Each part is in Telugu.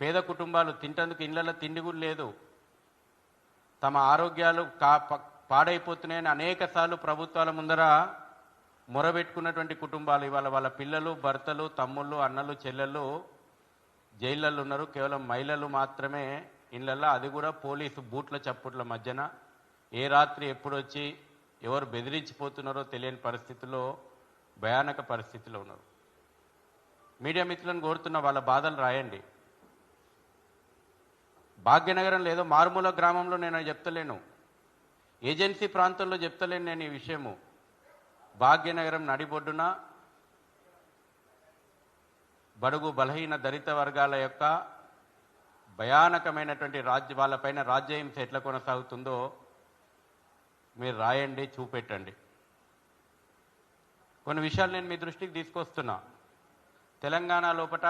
పేద కుటుంబాలు తింటందుకు ఇళ్ళలో తిండి కూడా లేదు. తమ ఆరోగ్యాలు కా ప- పాడైపోతున్నాయని అనేక సార్లు ప్రభుత్వాల ముందర మొరబెట్టుకున్నటువంటి కుటుంబాలు. ఇవాళ వాళ్ళ పిల్లలు భర్తలు తమ్ముళ్ళు అన్నలు చెల్లెళ్ళు జైళ్ళల్లో ఉన్నారు. కేవలం మహిళలు మాత్రమే ఇళ్ళల్లో అది కూడా పోలీసు బూట్ల చప్పుట్ల మధ్యన. ఏ రాత్రి ఎప్పుడు వచ్చి ఎవరు బెదిరించిపోతున్నారో తెలియని పరిస్థితిలో భయానక పరిస్థితిలో ఉన్నారు. మీడియా మిత్రులను కోరుతున్న వాళ్ళ బాధలు రాయండి. భాగ్యనగరం లేదో మారుమూల గ్రామంలో నేను చెప్తలేను. ఏజెన్సీ ప్రాంతంలో చెప్తలేను నేను ఈ విషయము. భాగ్యనగరం నడిబొడ్డున బడుగు బలహీన దళిత వర్గాల యొక్క భయానకమైనటువంటి రాజ్య వాళ్ళపైన రాజ్యహింస ఎట్లా కొనసాగుతుందో మీరు రాయండి చూపెట్టండి. కొన్ని విషయాలు నేను మీ దృష్టికి తీసుకొస్తున్నా. తెలంగాణ లోపట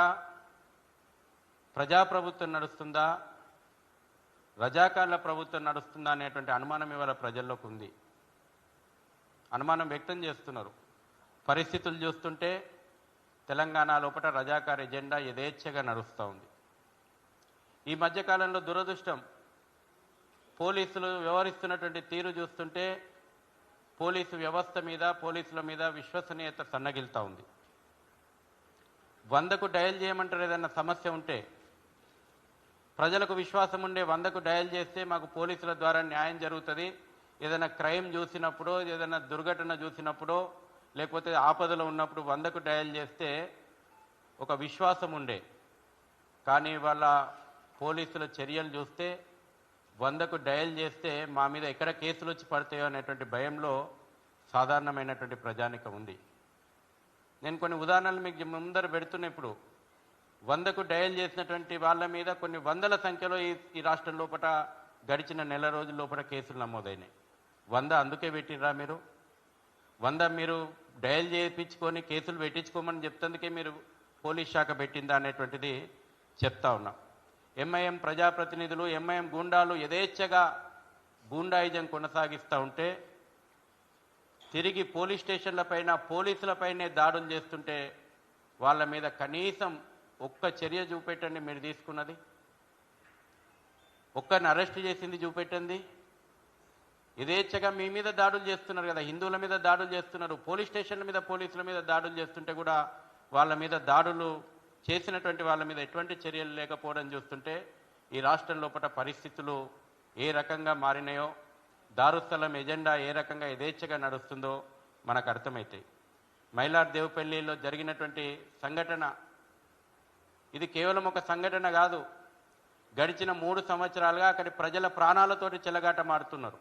ప్రజాప్రభుత్వం నడుస్తుందా? రజాకార్ల ప్రభుత్వం నడుస్తుందా అనేటువంటి అనుమానం ఇవాళ ప్రజల్లోకి ఉంది. అనుమానం వ్యక్తం చేస్తున్నారు. పరిస్థితులు చూస్తుంటే తెలంగాణ లోపల రజాకార్ ఎజెండా యథేచ్ఛగా నడుస్తూ ఉంది. ఈ మధ్యకాలంలో దురదృష్టం పోలీసులు వ్యవహరిస్తున్నటువంటి తీరు చూస్తుంటే పోలీసు వ్యవస్థ మీద పోలీసుల మీద విశ్వసనీయత సన్నగిలుతూ ఉంది. వందకు డయల్ చేయమంటారు ఏదైనా సమస్య ఉంటే ప్రజలకు విశ్వాసం ఉండే వందకు డయల్ చేస్తే మాకు పోలీసుల ద్వారా న్యాయం జరుగుతుంది. ఏదైనా క్రైమ్ చూసినప్పుడు ఏదైనా దుర్ఘటన చూసినప్పుడు లేకపోతే ఆపదలో ఉన్నప్పుడు వందకు డయల్ చేస్తే ఒక విశ్వాసం ఉండే. కానీ వాళ్ళ పోలీసుల చర్యలు చూస్తే వందకు డయల్ చేస్తే మా మీద ఎక్కడ కేసులు వచ్చి పడతాయో అనేటువంటి భయంలో సాధారణమైనటువంటి ప్రజానికం ఉంది. నేను కొన్ని ఉదాహరణలు మీకు ముందర పెడుతున్నప్పుడు వందకు డయల్ చేసినటువంటి వాళ్ళ మీద కొన్ని వందల సంఖ్యలో ఈ ఈ రాష్ట్రం లోపల గడిచిన నెల రోజుల లోపల కేసులు నమోదైనాయి. వంద అందుకే పెట్టిర్రా మీరు? వంద మీరు డయల్ చేయించుకొని కేసులు పెట్టించుకోమని చెప్తందుకే మీరు పోలీస్ శాఖ పెట్టిందా అనేటువంటిది చెప్తా ఉన్నా. ఎంఐఎం ప్రజాప్రతినిధులు ఎంఐఎం గూండాలు యథేచ్ఛగా గూండాయిజం కొనసాగిస్తూ ఉంటే తిరిగి పోలీస్ స్టేషన్ల పైన పోలీసుల పైనే దాడులు చేస్తుంటే వాళ్ళ మీద కనీసం ఒక్క చర్య చూపెట్టండి మీరు తీసుకున్నది. ఒక్కరిని అరెస్ట్ చేసింది చూపెట్టండి. యథేచ్ఛగా మీ మీద దాడులు చేస్తున్నారు కదా హిందువుల మీద దాడులు చేస్తున్నారు పోలీస్ స్టేషన్ల మీద పోలీసుల మీద దాడులు చేస్తుంటే కూడా వాళ్ళ మీద దాడులు చేసినటువంటి వాళ్ళ మీద ఎటువంటి చర్యలు లేకపోవడం చూస్తుంటే ఈ రాష్ట్రం లోపల పరిస్థితులు ఏ రకంగా మారినాయో దారుస్థలం ఎజెండా ఏ రకంగా యథేచ్ఛగా నడుస్తుందో మనకు అర్థమవుతాయి మైలార్ దేవపల్లిలో జరిగినటువంటి సంఘటన ఇది కేవలం ఒక సంఘటన కాదు. గడిచిన మూడు సంవత్సరాలుగా అక్కడి ప్రజల ప్రాణాలతోటి చెలగాట మారుతున్నారు.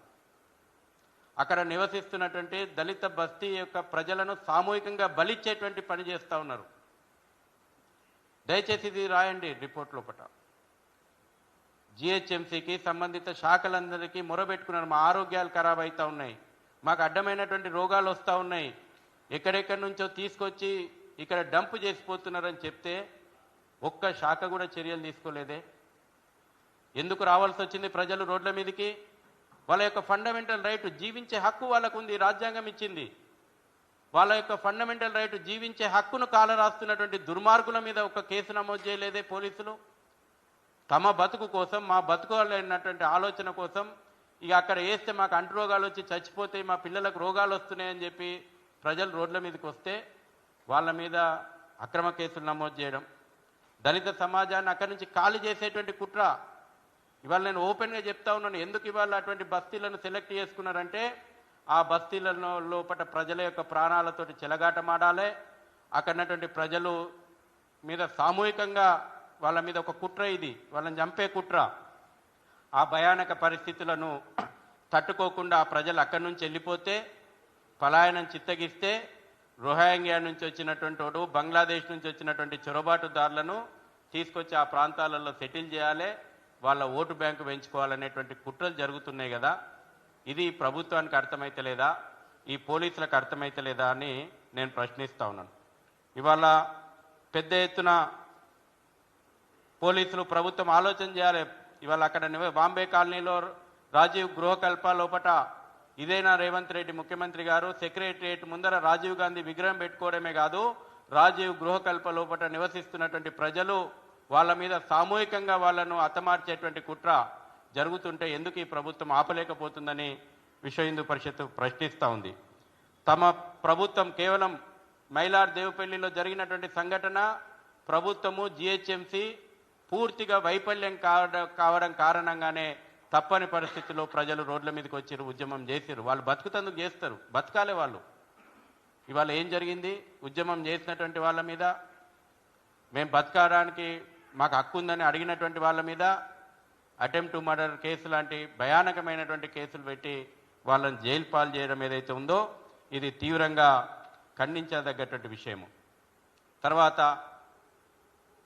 అక్కడ నివసిస్తున్నటువంటి దళిత బస్తీ యొక్క ప్రజలను సామూహికంగా బలిచ్చేటువంటి పని చేస్తూ ఉన్నారు. దయచేసి ఇది రాయండి రిపోర్ట్ లోపల జిహెచ్ఎంసీకి సంబంధిత శాఖలందరికీ మొరబెట్టుకున్నారు. మా ఆరోగ్యాలు ఖరాబ్ అవుతూ ఉన్నాయి. మాకు అడ్డమైనటువంటి రోగాలు వస్తూ ఉన్నాయి. ఎక్కడెక్కడి నుంచో తీసుకొచ్చి ఇక్కడ డంప్ చేసిపోతున్నారని చెప్తే ఒక్క శాఖ కూడా చర్యలు తీసుకోలేదే. ఎందుకు రావాల్సి వచ్చింది ప్రజలు రోడ్ల మీదకి? వాళ్ళ యొక్క ఫండమెంటల్ రైట్ జీవించే హక్కు వాళ్ళకు ఉంది రాజ్యాంగం ఇచ్చింది. వాళ్ళ యొక్క ఫండమెంటల్ రైట్ జీవించే హక్కును కాలరాస్తున్నటువంటి దుర్మార్గుల మీద ఒక కేసు నమోదు చేయలేదే పోలీసులు? తమ బతుకు కోసం మా బతుకోవాలన్నటువంటి ఆలోచన కోసం ఇక అక్కడ వేస్తే మాకు అంటు రోగాలు వచ్చి చచ్చిపోతే మా పిల్లలకు రోగాలు వస్తున్నాయని చెప్పి ప్రజలు రోడ్ల మీదకి వస్తే వాళ్ళ మీద అక్రమ కేసులు నమోదు చేయడం. దళిత సమాజాన్ని అక్కడి నుంచి ఖాళీ చేసేటువంటి కుట్ర. ఇవాళ నేను ఓపెన్గా చెప్తా ఉన్నాను ఎందుకు ఇవాళ అటువంటి బస్తీలను సెలెక్ట్ చేసుకున్నారంటే ఆ బస్తీలలో లోపల ప్రజల యొక్క ప్రాణాలతోటి చెలగాటమాడాలి. అక్కడనటువంటి ప్రజలు మీద సామూహికంగా వాళ్ళ మీద ఒక కుట్ర ఇది వాళ్ళని చంపే కుట్ర. ఆ భయానక పరిస్థితులను తట్టుకోకుండా ఆ ప్రజలు అక్కడి నుంచి వెళ్ళిపోతే పలాయనం చిత్తగిస్తే రోహింగ్యా నుంచి వచ్చినటువంటి వాడు బంగ్లాదేశ్ నుంచి వచ్చినటువంటి చొరబాటుదారులను తీసుకొచ్చి ఆ ప్రాంతాలలో సెటిల్ చేయాలి వాళ్ళ ఓటు బ్యాంకు పెంచుకోవాలనేటువంటి కుట్రలు జరుగుతున్నాయి కదా. ఇది ప్రభుత్వానికి అర్థమైతలేదా ఈ పోలీసులకు అర్థమైతలేదా అని నేను ప్రశ్నిస్తా ఉన్నాను. ఇవాళ పెద్ద ఎత్తున పోలీసులు ప్రభుత్వం ఆలోచన చేయాలి. ఇవాళ అక్కడ బాంబే కాలనీలో రాజీవ్ గృహకల్ప లోపట ఇదేనా రేవంత్ రెడ్డి ముఖ్యమంత్రి గారు సెక్రటరియట్ ముందర రాజీవ్ గాంధీ విగ్రహం పెట్టుకోవడమే కాదు రాజీవ్ గృహకల్ప లోపల నివసిస్తున్నటువంటి ప్రజలు వాళ్ళ మీద సామూహికంగా వాళ్ళను హతమార్చేటువంటి కుట్ర జరుగుతుంటే ఎందుకు ఈ ప్రభుత్వం ఆపలేకపోతుందని విశ్వ హిందూ పరిషత్ ప్రశ్నిస్తూ ఉంది. తమ ప్రభుత్వం కేవలం మైలార్ దేవపల్లిలో జరిగినటువంటి సంఘటన ప్రభుత్వము జిహెచ్ఎంసి పూర్తిగా వైఫల్యం కావడం కావడం కారణంగానే తప్పని పరిస్థితిలో ప్రజలు రోడ్ల మీదకి వచ్చారు ఉద్యమం చేశారు వాళ్ళు బతుకుతందుకు చేస్తారు. బతకాలే వాళ్ళు. ఇవాళ ఏం జరిగింది? ఉద్యమం చేసినటువంటి వాళ్ళ మీద మేము బతకడానికి మాకు హక్కు ఉందని అడిగినటువంటి వాళ్ళ మీద అటెంప్ట్ టు మర్డర్ కేసు లాంటి భయానకమైనటువంటి కేసులు పెట్టి వాళ్ళని జైలు పాలు చేయడం ఏదైతే ఉందో ఇది తీవ్రంగా ఖండించదగ్గటువంటి విషయము. తర్వాత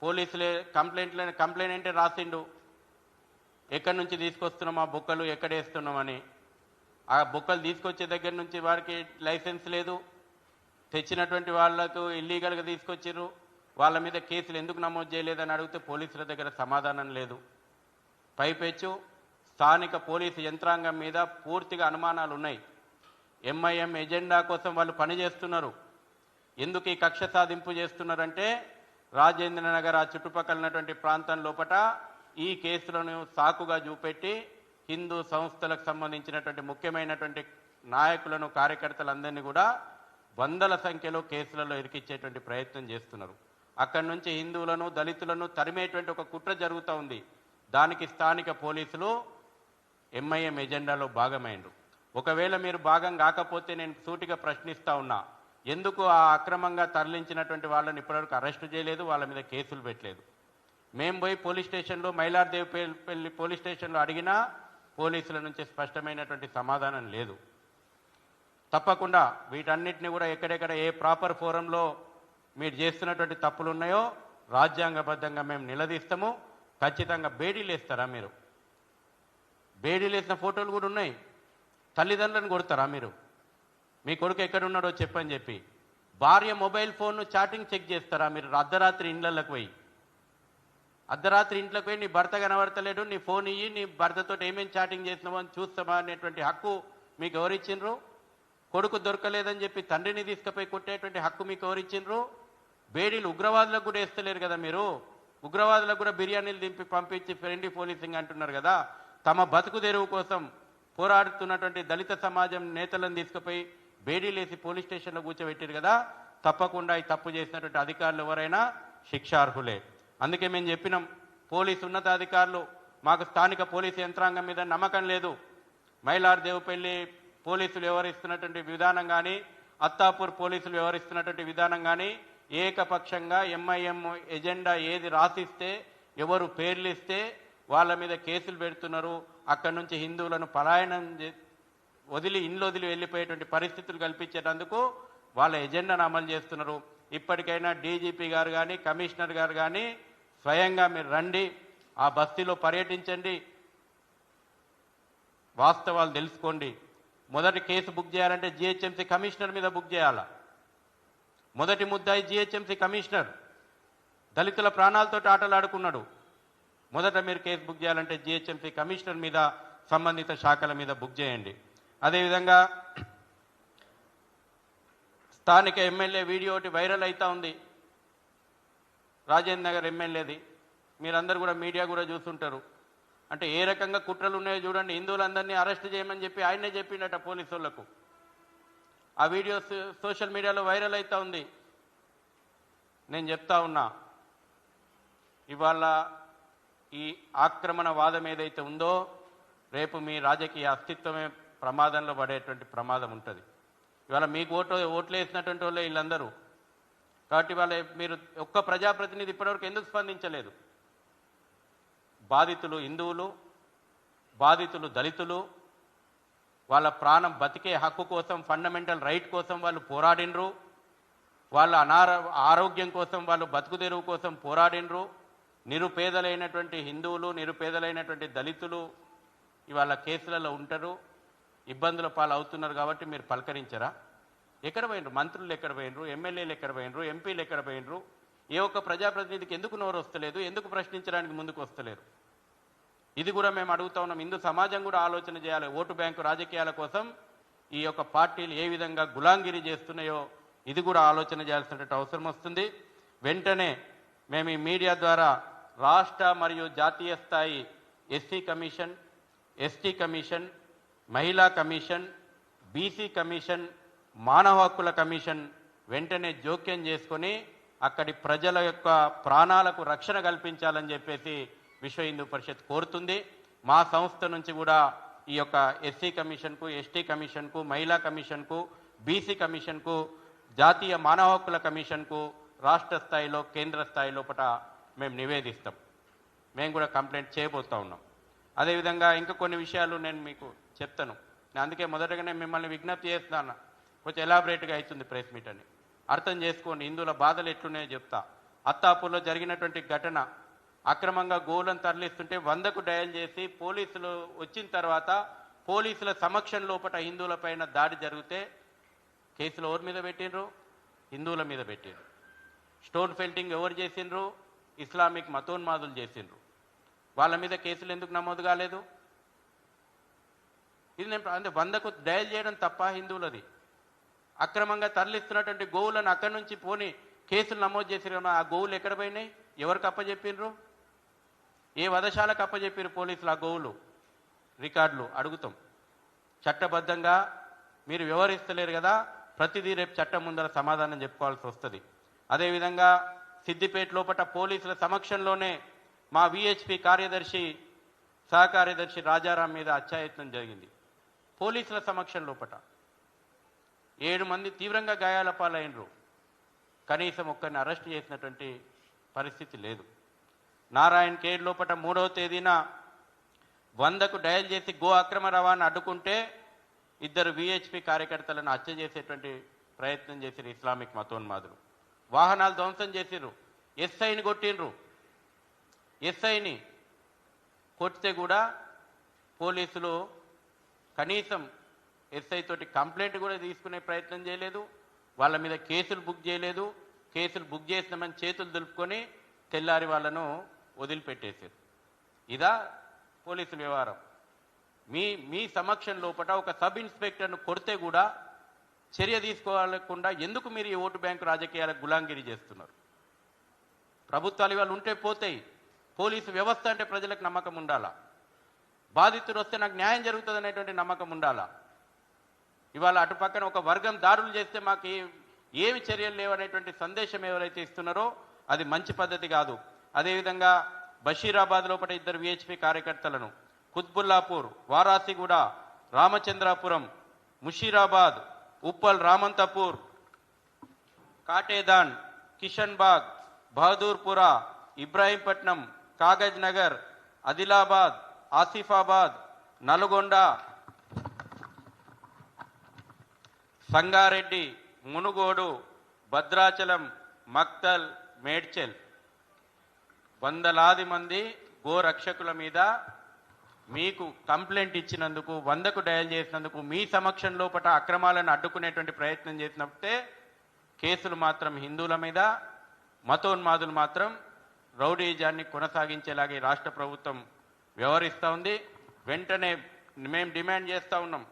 పోలీసులే కంప్లైంట్లే కంప్లైంట్ అంటే రాసిండు. ఎక్కడి నుంచి తీసుకొస్తున్నాం ఆ బుక్కలు ఎక్కడ వేస్తున్నామని ఆ బుక్కలు తీసుకొచ్చే దగ్గర నుంచి వారికి లైసెన్స్ లేదు. తెచ్చినటువంటి వాళ్ళకు ఇల్లీగల్గా తీసుకొచ్చారు వాళ్ళ మీద కేసులు ఎందుకు నమోదు చేయలేదని అడిగితే పోలీసుల దగ్గర సమాధానం లేదు. పైపెచ్చు స్థానిక పోలీసు యంత్రాంగం మీద పూర్తిగా అనుమానాలు ఉన్నాయి. ఎంఐఎం ఎజెండా కోసం వాళ్ళు పనిచేస్తున్నారు ఎందుకు ఈ కక్ష సాధింపు చేస్తున్నారంటే రాజేంద్ర నగర్ ఆ చుట్టుపక్కల ఉన్నటువంటి ప్రాంతం లోపట ఈ కేసులను సాకుగా చూపెట్టి హిందూ సంస్థలకు సంబంధించినటువంటి ముఖ్యమైనటువంటి నాయకులను కార్యకర్తలందరినీ కూడా వందల సంఖ్యలో కేసులలో ఇరికిచ్చేటువంటి ప్రయత్నం చేస్తున్నారు. అక్కడి నుంచి హిందువులను దళితులను తరిమేటువంటి ఒక కుట్ర జరుగుతూ ఉంది. దానికి స్థానిక పోలీసులు ఎంఐఎం ఎజెండాలో భాగమైండు ఒకవేళ మీరు భాగం కాకపోతే నేను సూటిగా ప్రశ్నిస్తూ ఉన్నా ఎందుకు ఆ అక్రమంగా తరలించినటువంటి వాళ్ళని ఇప్పటివరకు అరెస్టు చేయలేదు వాళ్ళ మీద కేసులు పెట్టలేదు? మేము పోయి పోలీస్ స్టేషన్లో మైలార్దేవిపల్లి పోలీస్ స్టేషన్లో అడిగినా పోలీసుల నుంచి స్పష్టమైనటువంటి సమాధానం లేదు. తప్పకుండా వీటన్నిటిని కూడా ఎక్కడెక్కడ ఏ ప్రాపర్ ఫోరంలో మీరు చేస్తున్నటువంటి తప్పులు ఉన్నాయో రాజ్యాంగబద్ధంగా మేము నిలదీస్తాము. ఖచ్చితంగా బేడీలు వేస్తారా మీరు? బేడీలు వేసిన ఫోటోలు కూడా ఉన్నాయి. తల్లిదండ్రులను కొడతారా మీరు? మీ కొడుకు ఎక్కడ ఉన్నాడో చెప్పని చెప్పి. భార్య మొబైల్ ఫోన్ను చాటింగ్ చెక్ చేస్తారా మీరు? అర్ధరాత్రి ఇండ్లకి పోయి. అర్ధరాత్రి ఇంట్లోకి పోయి నీ భర్త కనబడతలేడు నీ ఫోన్ ఇయ్యి నీ భర్తతో ఏమేమి చాటింగ్ చేసినావు అని చూస్తామా అనేటువంటి హక్కు మీకు ఎవరిచ్చిండ్రు? కొడుకు దొరకలేదని చెప్పి తండ్రిని తీసుకుపోయి కొట్టేటువంటి హక్కు మీకు ఎవరిచ్చిండ్రు? బేడీలు ఉగ్రవాదులకు కూడా వేస్తలేరు కదా మీరు. ఉగ్రవాదులకు కూడా బిర్యానీలు దింపి పంపించి ఫ్రెండ్లీ పోలీసింగ్ అంటున్నారు కదా. తమ బతుకు తెరువు కోసం పోరాడుతున్నటువంటి దళిత సమాజం నేతలను తీసుకుపోయి బేడీలేసి పోలీస్ స్టేషన్లో కూర్చోబెట్టారు కదా. తప్పకుండా ఈ తప్పు చేసినటువంటి అధికారులు ఎవరైనా శిక్షార్హులే. అందుకే మేము చెప్పినాం పోలీసు ఉన్నతాధికారులు మాకు స్థానిక పోలీసు యంత్రాంగం మీద నమ్మకం లేదు. మైలార్ దేవుపల్లి పోలీసులు వ్యవహరిస్తున్నటువంటి విధానం కానీ అత్తాపూర్ పోలీసులు వ్యవహరిస్తున్నటువంటి విధానం కానీ ఏకపక్షంగా ఎంఐఎం ఎజెండా ఏది రాసిస్తే ఎవరు పేర్లు ఇస్తే వాళ్ళ మీద కేసులు పెడుతున్నారు. అక్కడి నుంచి హిందువులను పలాయనం చే- వదిలి ఇండ్లు వదిలి వెళ్ళిపోయేటువంటి పరిస్థితులు కల్పించేటందుకు వాళ్ళ ఎజెండాను అమలు చేస్తున్నారు. ఇప్పటికైనా డీజీపీ గారు కానీ కమిషనర్ గారు కానీ స్వయంగా మీరు రండి ఆ బస్తీలో పర్యటించండి. వాస్తవాలు తెలుసుకోండి. మొదటి కేసు బుక్ చేయాలంటే జిహెచ్ఎంసీ కమిషనర్ మీద బుక్ చేయాలా? మొదటి ముద్దాయి జిహెచ్ఎంసీ కమిషనర్ దళితుల ప్రాణాలతో ఆటలాడుకున్నాడు. మొదట మీరు కేసు బుక్ చేయాలంటే జిహెచ్ఎంసీ కమిషనర్ మీద సంబంధిత శాఖల మీద బుక్ చేయండి. అదేవిధంగా స్థానిక ఎమ్మెల్యే వీడియో ఒకటి వైరల్ అవుతూ ఉంది. రాజేంద్ర నగర్ ఎమ్మెల్యేది. మీరందరూ కూడా మీడియా కూడా చూస్తుంటారు. అంటే ఏ రకంగా కుట్రలు ఉన్నాయో చూడండి. హిందువులందరినీ అరెస్ట్ చేయమని చెప్పి ఆయనే చెప్పిండట పోలీసు వాళ్ళకు ఆ వీడియో సోషల్ మీడియాలో వైరల్ అవుతూ ఉంది. నేను చెప్తా ఉన్నా ఇవాళ ఈ ఆక్రమణ వాదం ఏదైతే ఉందో రేపు మీ రాజకీయ అస్తిత్వమే ప్రమాదంలో పడేటువంటి ప్రమాదం ఉంటుంది. ఇవాళ మీకు ఓటు ఓట్లు వేసినటువంటి వాళ్ళే వీళ్ళందరూ. కాబట్టి వాళ్ళ మీరు ఒక్క ప్రజాప్రతినిధి ఇప్పటివరకు ఎందుకు స్పందించలేదు? బాధితులు హిందువులు బాధితులు దళితులు వాళ్ళ ప్రాణం బతికే హక్కు కోసం ఫండమెంటల్ రైట్ కోసం వాళ్ళు పోరాడినరు. వాళ్ళ అనార ఆరోగ్యం కోసం వాళ్ళు బతుకు తెరువు కోసం పోరాడినరు. నిరుపేదలైనటువంటి హిందువులు నిరుపేదలైనటువంటి దళితులు ఇవాళ కేసులలో ఉంటారు. ఇబ్బందుల పాలు అవుతున్నారు కాబట్టి మీరు పలకరించరా? ఎక్కడ పోయినరు? మంత్రులు ఎక్కడ పోయినరు? ఎమ్మెల్యేలు ఎక్కడ పోయినరు? ఎంపీలు ఎక్కడ పోయినరు? ఏ ఒక్క ప్రజాప్రతినిధికి ఎందుకు నోరు వస్తలేదు? ఎందుకు ప్రశ్నించడానికి ముందుకు వస్తలేరు? ఇది కూడా మేము అడుగుతా ఉన్నాం. హిందూ సమాజం కూడా ఆలోచన చేయాలి. ఓటు బ్యాంకు రాజకీయాల కోసం ఈ యొక్క పార్టీలు ఏ విధంగా గులాంగిరి చేస్తున్నాయో ఇది కూడా ఆలోచన చేయాల్సినటువంటి అవసరం వస్తుంది. వెంటనే మేము ఈ మీడియా ద్వారా రాష్ట్ర మరియు జాతీయ స్థాయి ఎస్సీ కమిషన్ ఎస్టీ కమిషన్ మహిళా కమిషన్ బీసీ కమిషన్ మానవ హక్కుల కమిషన్ వెంటనే జోక్యం చేసుకొని అక్కడి ప్రజల యొక్క ప్రాణాలకు రక్షణ కల్పించాలని చెప్పేసి విశ్వ హిందూ పరిషత్ కోరుతుంది. మా సంస్థ నుంచి కూడా ఈ యొక్క ఎస్సీ కమిషన్కు ఎస్టీ కమిషన్కు మహిళా కమిషన్కు బీసీ కమిషన్కు జాతీయ మానవ హక్కుల కమిషన్కు రాష్ట్ర స్థాయిలో కేంద్ర స్థాయి లోపల మేము నివేదిస్తాం. మేము కూడా కంప్లైంట్ చేయబోతూ ఉన్నాం. అదేవిధంగా ఇంకా కొన్ని విషయాలు నేను మీకు చెప్తాను. నేను అందుకే మొదటగానే మిమ్మల్ని విజ్ఞప్తి చేస్తున్నాను కొంచెం ఎలాబరేట్గా అవుతుంది ప్రెస్ మీట్ అని. అర్థం చేసుకోండి హిందువుల బాధలు ఎట్లున్నాయో చెప్తా. అత్తాపూర్లో జరిగినటువంటి ఘటన అక్రమంగా గోలను తరలిస్తుంటే వందకు డయల్ చేసి పోలీసులు వచ్చిన తర్వాత పోలీసుల సమక్షం లోపల హిందువుల పైన దాడి జరిగితే కేసులు ఎవరి మీద పెట్టిండ్రు? హిందువుల మీద పెట్టిండ్రు. స్టోన్ ఫెల్టింగ్ ఎవరు చేసిండ్రు? ఇస్లామిక్ మతోన్మాదులు చేసిండ్రు. వాళ్ళ మీద కేసులు ఎందుకు నమోదు కాలేదు? ఇది నేను అంటే వందకు డయల్ చేయడం తప్ప హిందువులది. అక్రమంగా తరలిస్తున్నటువంటి గోవులను అక్కడి నుంచి పోని కేసులు నమోదు చేసిరు ఆ గోవులు ఎక్కడ పోయినాయి? ఎవరికి అప్పచెప్పినరు ఏ వదశాలకు అప్పచెప్పారు పోలీసులు ఆ గోవులు? రికార్డులు అడుగుతాం. చట్టబద్ధంగా మీరు వ్యవహరిస్తలేరు కదా ప్రతిదీ రేపు చట్టం ముందర సమాధానం చెప్పుకోవాల్సి వస్తుంది. అదేవిధంగా సిద్దిపేట లోపల పోలీసుల సమక్షంలోనే మా విహెచ్పి కార్యదర్శి సహకార్యదర్శి రాజారాం మీద అత్యాయత్నం జరిగింది. పోలీసుల సమక్షం లోపట. ఏడు మంది తీవ్రంగా గాయాల పాలైనరు. కనీసం ఒక్కరిని అరెస్ట్ చేసినటువంటి పరిస్థితి లేదు. నారాయణ కేర్ లోపట మూడవ తేదీన వందకు డయల్ చేసి గో అక్రమ రవాణా అడ్డుకుంటే ఇద్దరు విహెచ్పి కార్యకర్తలను హత్య చేసేటువంటి ప్రయత్నం చేసిరు ఇస్లామిక్ మతోన్మాదులు. వాహనాలు ధ్వంసం చేసిర్రు. ఎస్ఐని కొట్టిండ్రు. ఎస్ఐని కొట్టితే కూడా పోలీసులు కనీసం ఎస్ఐ తోటి కంప్లైంట్ కూడా తీసుకునే ప్రయత్నం చేయలేదు. వాళ్ళ మీద కేసులు బుక్ చేయలేదు. కేసులు బుక్ చేసినామని చేతులు దులుపుకొని తెల్లారి వాళ్ళను వదిలిపెట్టేశారు. ఇదా పోలీసుల వ్యవహారం. మీ మీ సమక్షం లోపల ఒక సబ్ ఇన్స్పెక్టర్ను కొడితే కూడా చర్య తీసుకోవాలకుండా ఎందుకు మీరు ఈ ఓటు బ్యాంకు రాజకీయాలకు గులాంగిరి చేస్తున్నారు? ప్రభుత్వాలు ఇవాళ ఉంటే పోతాయి. పోలీసు వ్యవస్థ అంటే ప్రజలకు నమ్మకం ఉండాలా? బాధితుడు వస్తే నాకు న్యాయం జరుగుతుంది అనేటువంటి నమ్మకం ఉండాలా? ఇవాళ అటు పక్కన ఒక వర్గం దారులు చేస్తే మాకు ఏమి చర్యలు లేవనేటువంటి సందేశం ఎవరైతే ఇస్తున్నారో అది మంచి పద్ధతి కాదు. అదేవిధంగా బషీరాబాద్ లోపల ఇద్దరు విహెచ్పి కార్యకర్తలను కుత్బుల్లాపూర్ వారాసిగూడ రామచంద్రాపురం ముషీరాబాద్ ఉప్పల్ రామంతపూర్ కాటేదాన్ కిషన్ బాగ్ బహదూర్పురా ఇబ్రాహీంపట్నం కాగజ్ నగర్ ఆదిలాబాద్ ఆసిఫాబాద్ నల్గొండ సంగారెడ్డి మునుగోడు భద్రాచలం మక్తల్ మేడ్చెల్. వందలాది మంది గోరక్షకుల మీద మీకు కంప్లైంట్ ఇచ్చినందుకు వందకు డయల్ చేసినందుకు మీ సమక్షం లోపల అక్రమాలను అడ్డుకునేటువంటి ప్రయత్నం చేసినప్పుడే కేసులు మాత్రం హిందువుల మీద మతోన్మాదులు మాత్రం రౌడీజాన్ని కొనసాగించేలాగే రాష్ట్ర ప్రభుత్వం వ్యవహరిస్తూ ఉంది. వెంటనే మేము డిమాండ్ చేస్తూ ఉన్నాం.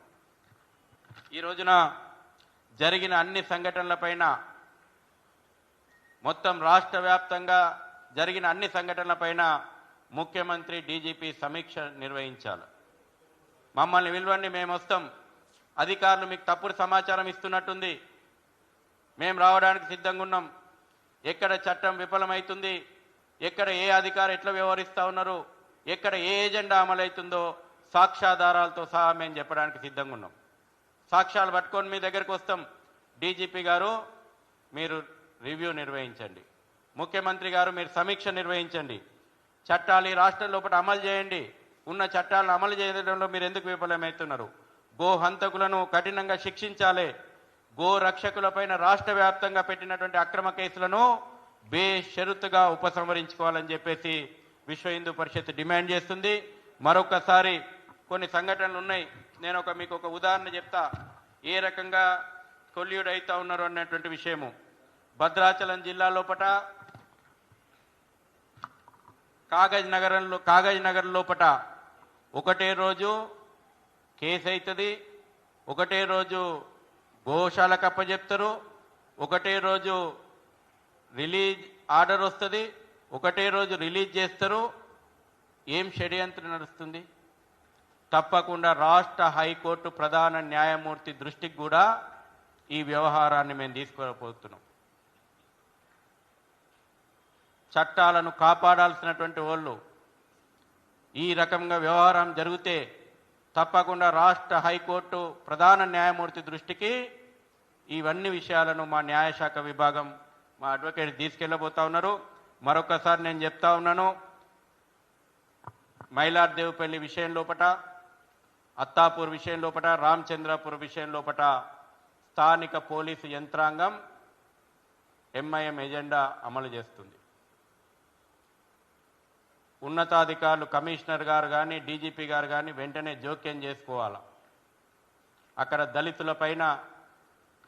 ఈ రోజున జరిగిన అన్ని సంఘటనలపైన మొత్తం రాష్ట్ర వ్యాప్తంగా జరిగిన అన్ని సంఘటనలపైన ముఖ్యమంత్రి డీజీపీ సమీక్ష నిర్వహించాలి. మమ్మల్ని విలువండి మేము వస్తాం. అధికారులు మీకు తప్పుడు సమాచారం ఇస్తున్నట్టుంది. మేము రావడానికి సిద్ధంగా ఉన్నాం. ఎక్కడ చట్టం విఫలమవుతుంది ఎక్కడ ఏ అధికారం ఎట్లా వ్యవహరిస్తూ ఉన్నారు? ఎక్కడ ఏ ఎజెండా అమలవుతుందో సాక్ష్యాధారాలతో సహా మేము చెప్పడానికి సిద్ధంగా ఉన్నాం. సాక్ష్యాలు పట్టుకొని మీ దగ్గరకు వస్తాం. డీజీపీ గారు మీరు రివ్యూ నిర్వహించండి. ముఖ్యమంత్రి గారు మీరు సమీక్ష నిర్వహించండి. చట్టాలు ఈ రాష్ట్రం లోపల అమలు చేయండి. ఉన్న చట్టాలను అమలు చేయడంలో మీరు ఎందుకు విఫలమవుతున్నారు? గో హంతకులను కఠినంగా శిక్షించాలి. గో రక్షకులపైన రాష్ట్ర వ్యాప్తంగా పెట్టినటువంటి అక్రమ కేసులను బేషరుతుగా ఉపసంహరించుకోవాలని చెప్పేసి విశ్వ హిందూ పరిషత్ డిమాండ్ చేస్తుంది. మరొకసారి కొన్ని సంఘటనలు ఉన్నాయి. నేను ఒక మీకు ఒక ఉదాహరణ చెప్తా. ఏ రకంగా కొల్యూడ్ అవుతా ఉన్నారు అన్నటువంటి విషయము. భద్రాచలం జిల్లా లోపట కాగజ్ నగరంలో కాగజ్ నగర్ లోపట ఒకటే రోజు కేసు అవుతుంది ఒకటే రోజు గోశాలకు అప్పచెప్తారు. ఒకటే రోజు రిలీజ్ ఆర్డర్ వస్తుంది. ఒకటే రోజు రిలీజ్ చేస్తారు ఏం షడ్యంత్రం నడుస్తుంది? తప్పకుండా రాష్ట్ర హైకోర్టు ప్రధాన న్యాయమూర్తి దృష్టికి కూడా ఈ వ్యవహారాన్ని మేము తీసుకోకపోతున్నాం చట్టాలను కాపాడాల్సినటువంటి వాళ్ళు ఈ రకంగా వ్యవహారం జరిగితే తప్పకుండా రాష్ట్ర హైకోర్టు ప్రధాన న్యాయమూర్తి దృష్టికి ఇవన్నీ విషయాలను మా న్యాయశాఖ విభాగం మా అడ్వకేట్ తీసుకెళ్ళబోతా ఉన్నారు. మరొకసారి నేను చెప్తా ఉన్నాను. మైలార్దేవుపల్లి విషయం లోపట అత్తాపూర్ విషయం లోపట రామచంద్రపూర్ విషయం లోపట స్థానిక పోలీసు యంత్రాంగం ఎంఐఎం ఎజెండా అమలు చేస్తుంది. ఉన్నతాధికారులు కమిషనర్ గారు కానీ డీజీపీ గారు కానీ వెంటనే జోక్యం చేసుకోవాలా? అక్కడ దళితుల పైన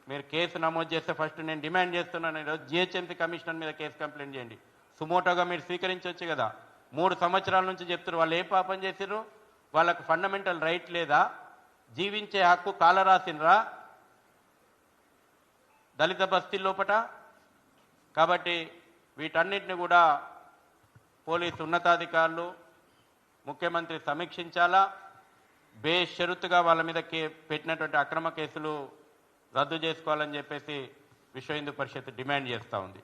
మీరు కేసు నమోదు చేస్తే ఫస్ట్ నేను డిమాండ్ చేస్తున్నాను. ఈరోజు జిహెచ్ఎంసీ కమిషనర్ మీద కేసు కంప్లైంట్ చేయండి. సుమోటోగా మీరు స్వీకరించవచ్చు కదా. మూడు సంవత్సరాల నుంచి చెప్తున్నారు. వాళ్ళు ఏ పాపం చేసిర్రు? వాళ్ళకు ఫండమెంటల్ రైట్ లేదా? జీవించే హక్కు కాలరాసినరా? దళిత బస్తీ లోపట? కాబట్టి వీటన్నిటిని కూడా పోలీసు ఉన్నతాధికారులు ముఖ్యమంత్రి సమీక్షించాలా? బేషరతుగా వాళ్ళ మీద కే పెట్టినటువంటి అక్రమ కేసులు రద్దు చేసుకోవాలని చెప్పేసి విశ్వ హిందూ పరిషత్ డిమాండ్ చేస్తూ ఉంది.